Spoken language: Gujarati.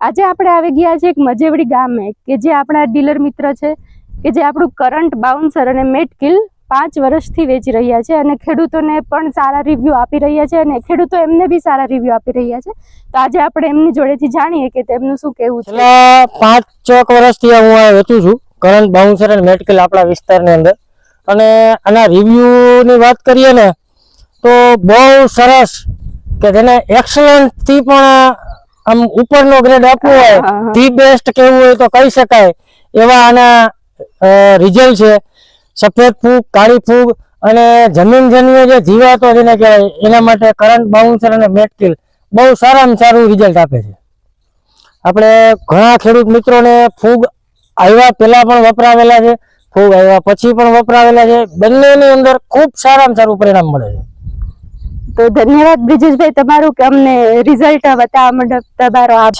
આજે આપણે આવી ગયા છે એક મજેવડી ગામે કે જે આપણા ડીલર મિત્ર છે કે જે આપણું કરંટ બાઉન્સર અને મેટકિલ પાંચ વર્ષથી વેચી રહ્યા છે અને ખેડૂતોને પણ સારા રિવ્યૂ આપી રહ્યા છે અને ખેડૂતો એમને બી સારા રિવ્યૂ આપી રહ્યા છે. તો આજે આપણે એમની જોડેથી જાણીએ કે તેમનું શું કહેવું છે? પાંચ ચોક વર્ષથી હું આ વેચું છું કરંટ બાઉન્સર અને મેડિકલ આપણા વિસ્તારની અંદર. અને આના રિવ્યૂની વાત કરીએ ને, તો બહુ સરસ કે જેને એક્સલન્ટથી પણ આમ ઉપરનો ગ્રેડ આપવો હોય. ધી બેસ્ટ કેવું હોય તો કહી શકાય. એવા આના રિઝલ્ટ છે. સફેદ ફૂગ કાળી ફૂગ અને જમીન જન્ય જે જીવાતો જેને કહેવાય. એના માટે કરંટ બાઉન્સર અને મેટકિલ બહુ સારામાં સારું રિઝલ્ટ આપે છે. આપણે ઘણા ખેડૂત મિત્રોને ફૂગ આવ્યા પહેલા પણ વપરાવેલા છે ફૂગ આવ્યા પછી પણ વપરાવેલા છે. બંનેની અંદર ખૂબ સારામાં સારું પરિણામ મળે છે. તો ધન્યવાદ બ્રિજેશભાઈ તમારું કે અમને રિઝલ્ટ બતાવવા માટે તમારો આભાર